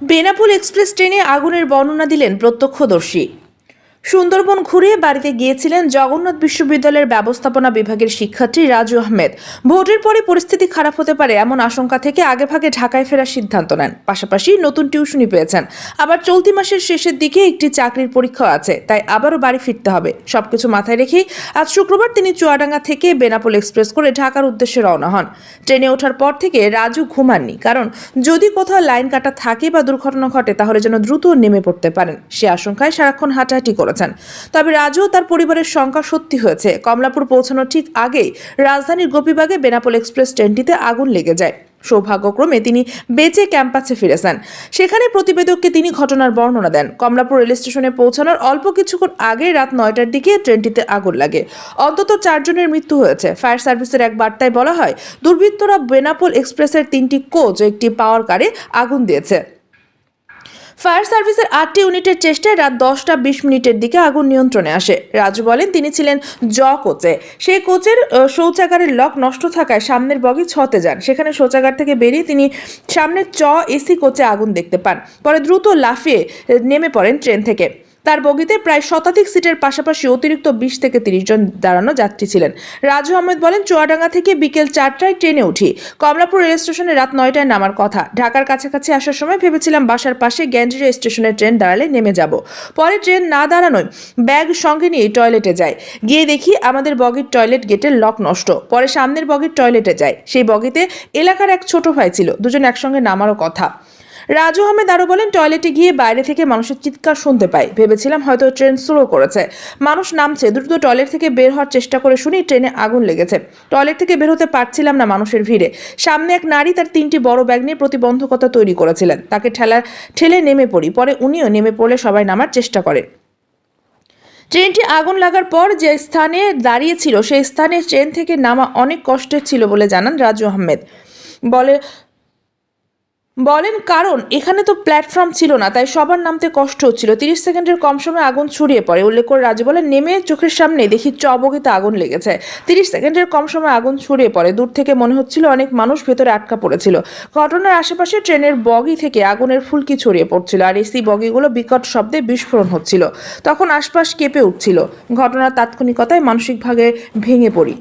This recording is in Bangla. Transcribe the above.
বেনাপুল এক্সপ্রেস ট্রেনে আগুনের বর্ণনা দিলেন প্রত্যক্ষদর্শী। সুন্দরবন ঘুরে বাড়িতে গিয়েছিলেন জগন্নাথ বিশ্ববিদ্যালয়ের ব্যবস্থাপনা বিভাগের শিক্ষার্থী রাজু আহমেদ। ভোটের পরে পরিস্থিতি খারাপ হতে পারে এমন আশঙ্কা থেকে আগেভাগে ঢাকায় ফেরার সিদ্ধান্ত নেন। পাশাপাশি নতুন টিউশনি পেয়েছেন। আবার চলতি মাসের শেষের দিকে একটি চাকরির পরীক্ষা আছে, তাই আবারও বাড়ি ফিরতে হবে। সবকিছু মাথায় রেখেই আজ শুক্রবার তিনি চুয়াডাঙ্গা থেকে বেনাপোল এক্সপ্রেস করে ঢাকার উদ্দেশ্যে রওনা হন। ট্রেনে ওঠার পর থেকে রাজু ঘুমাননি, কারণ যদি কোথাও লাইন কাটা থাকে বা দুর্ঘটনা ঘটে তাহলে যেন দ্রুত নেমে পড়তে পারেন। সে আশঙ্কায় সারাক্ষণ হাঁটাহাঁটি করেছেন। তবে রাজু তার পরিবারের সংখ্যা সত্যি হয়েছে। কমলাপুর পৌঁছানোর ঠিক আগেই রাজধানীর গোপীবাগে বেনাপোল এক্সপ্রেস ট্রেনটিতে আগুন লেগে যায়। সৌভাগ্যক্রমে তিনি বেঁচে ক্যাম্পাসে ফিরেছেন। সেখানে প্রতিবেদককে তিনি ঘটনার বর্ণনা দেন। কমলাপুর রেল স্টেশনে পৌঁছানোর অল্প কিছুক্ষণ আগে রাত নয়টার দিকে ট্রেনটিতে আগুন লাগে। অন্তত চারজনের মৃত্যু হয়েছে। ফায়ার সার্ভিসের এক বার্তায় বলা হয়, দুর্বৃত্তরা বেনাপোল এক্সপ্রেসের তিনটি কোচ একটি পাওয়ার কারে আগুন দিয়েছে। ফায়ার সার্ভিসের আটটি ইউনিটের চেষ্টায় রাত দশটা বিশ মিনিটের দিকে আগুন নিয়ন্ত্রণে আসে। রাজু বলেন, তিনি ছিলেন জ কোচে। সেই কোচের শৌচাগারের লক নষ্ট থাকায় সামনের বগি ছতে যান। সেখানে শৌচাগার থেকে বেরিয়ে তিনি সামনের চ এসি কোচে আগুন দেখতে পান। পরে দ্রুত লাফিয়ে নেমে পড়েন ট্রেন থেকে। তার বগিতে প্রায় শতাধিক সিটের পাশাপাশি অতিরিক্ত বিশ থেকে তিরিশ জন দাঁড়ানো যাত্রী ছিলেন। রাজু আহমেদ বলেন, চুয়াডাঙ্গা থেকে বিকেল চারটায় ট্রেনে উঠি। কমলাপুর রেল স্টেশনে রাত নয়টায় নামার কথা। ঢাকার কাছাকাছি আসার সময় ভেবেছিলাম বাসার পাশে গ্যান্ডিরা স্টেশনের ট্রেন দাঁড়ালে নেমে যাব। পরে ট্রেন না দাঁড়ানোয় ব্যাগ সঙ্গে নিয়ে টয়লেটে যাই। গিয়ে দেখি আমাদের বগির টয়লেট গেটের লক নষ্ট। পরে সামনের বগির টয়লেটে যাই। সেই বগিতে এলাকার এক ছোট ভাই ছিল। দুজন একসঙ্গে নামারও কথা। রাজু আহমেদ আরও বলেন, টয়লেটে গিয়ে বাইরে থেকে মানুষের চিৎকার শুনতে পাই। ভেবেছিলাম হয়তো ট্রেন স্লো করেছে। মানুষ নামছে। দ্রুত টয়লেট থেকে বের হওয়ার চেষ্টা করে শুনি ট্রেনে আগুন লেগেছে। টয়লেট থেকে বের হতে পারছিলাম না মানুষের ভিড়ে। সামনে এক নারী তার তিনটি বড় ব্যাগ নিয়ে প্রতিবন্ধকতা তৈরি করেছিলেন। তাকে ঠেলা, ঠেলে নেমে পড়ি। পরে উনিও নেমে পড়লে সবাই নামার চেষ্টা করে। ট্রেনটি আগুন লাগার পর যে স্থানে দাঁড়িয়ে ছিল, সেই স্থানে ট্রেন থেকে নামা অনেক কষ্টের ছিল বলে জানান রাজু আহমেদ। বলে বলেন কারণ, এখানে তো প্ল্যাটফর্ম ছিল না, তাই সবার নামতে কষ্ট হচ্ছিল। তিরিশ সেকেন্ডের কম সময় আগুন ছড়িয়ে পড়ে। উল্লেখ করে রাজু বলেন, নেমে চোখের সামনে দেখি চবগিতে আগুন লেগেছে। তিরিশ সেকেন্ডের কম সময় আগুন ছড়িয়ে পড়ে। দূর থেকে মনে হচ্ছিল অনেক মানুষ ভেতরে আটকা পড়েছিল। ঘটনার আশেপাশে ট্রেনের বগি থেকে আগুনের ফুলকি ছড়িয়ে পড়ছিল আর এসি বগিগুলো বিকট শব্দে বিস্ফোরণ হচ্ছিল। তখন আশপাশ কেঁপে উঠছিল। ঘটনার তাৎক্ষণিকতায় মানসিকভাবে ভেঙে পড়ি।